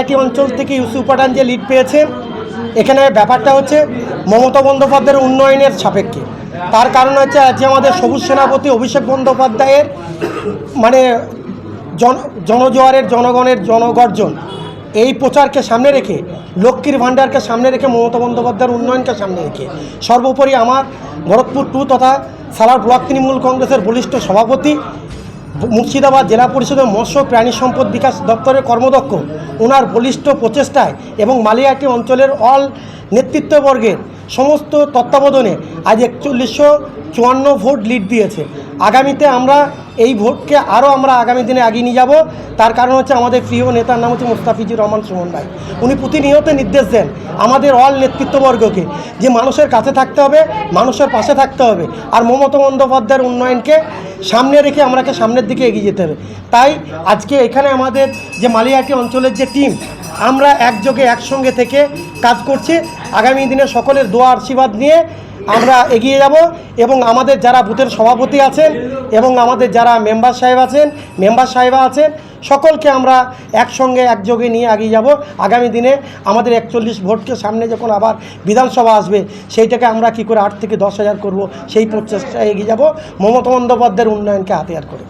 BIT অঞ্চল থেকে ইউসুফ পাঠান যে লিড পেয়েছে, এখানে ব্যাপারটা হচ্ছে মমতা বন্দ্যোপাধ্যায়ের উন্নয়নের সাপেক্ষে। তার কারণ হচ্ছে আজকে আমাদের সবুজ সেনাপতি অভিষেক বন্দ্যোপাধ্যায়ের মানে জন, জনজোয়ারের জনগণের জনগর্জন। এই প্রচারকে সামনে রেখে, লক্ষ্মীর ভাণ্ডারকে সামনে রেখে মমতা বন্দ্যোপাধ্যায়ের উন্নয়নকে সামনে রেখে, সর্বোপরি আমার ভরতপুর টু তথা সালার ব্লক তৃণমূল কংগ্রেসের বলিষ্ঠ সভাপতি মুর্শিদাবাদ জেলা পরিষদের মৎস্য প্রাণী সম্পদ বিকাশ দপ্তরের কর্মদক্ষ। ওনার বলিষ্ঠ প্রচেষ্টায় এবং মালিয়াটি অঞ্চলের অল নেতৃত্ববর্গের সমস্ত তত্ত্বাবধানে আজ একচল্লিশশো চুয়ান্ন ভোট লিড দিয়েছে। আগামীতে আমরা এই ভোটকে আরও আমরা আগামী দিনে এগিয়ে নিয়ে যাব। তার কারণ হচ্ছে আমাদের প্রিয় নেতার নাম হচ্ছে মুস্তাফিজুর রহমান সুমন ভাই। উনি প্রতিনিয়ত নির্দেশ দেন আমাদের অল নেতৃত্ববর্গকে যে মানুষের কাছে থাকতে হবে, মানুষের পাশে থাকতে হবে। আর মমতা বন্দ্যোপাধ্যায়ের উন্নয়নকে সামনে রেখে আমরাকে সামনের দিকে এগিয়ে যেতে হবে। তাই আজকে এখানে আমাদের যে মালিয়াটি অঞ্চলের যে টিম আমরা একযোগে একসঙ্গে থেকে কাজ করছি। আগামী দিনে সকলের দোয়া আশীর্বাদ নিয়ে আমরা এগিয়ে যাব এবং আমাদের যারা বুথের সভাপতি আছেন এবং আমাদের যারা মেম্বার সাহেব আছেন, মেম্বার সাহেবা আছেন, সকলকে আমরা একসঙ্গে একযোগে নিয়ে এগিয়ে যাব। আগামী দিনে আমাদের একচল্লিশ ভোটকে সামনে যখন আবার বিধানসভা আসবে, সেইটাকে আমরা কি করে আট থেকে দশ হাজার করব, সেই প্রচেষ্টায় এগিয়ে যাব। মমতা বন্দ্যোপাধ্যায়ের উন্নয়নকে হাতিয়ার করে।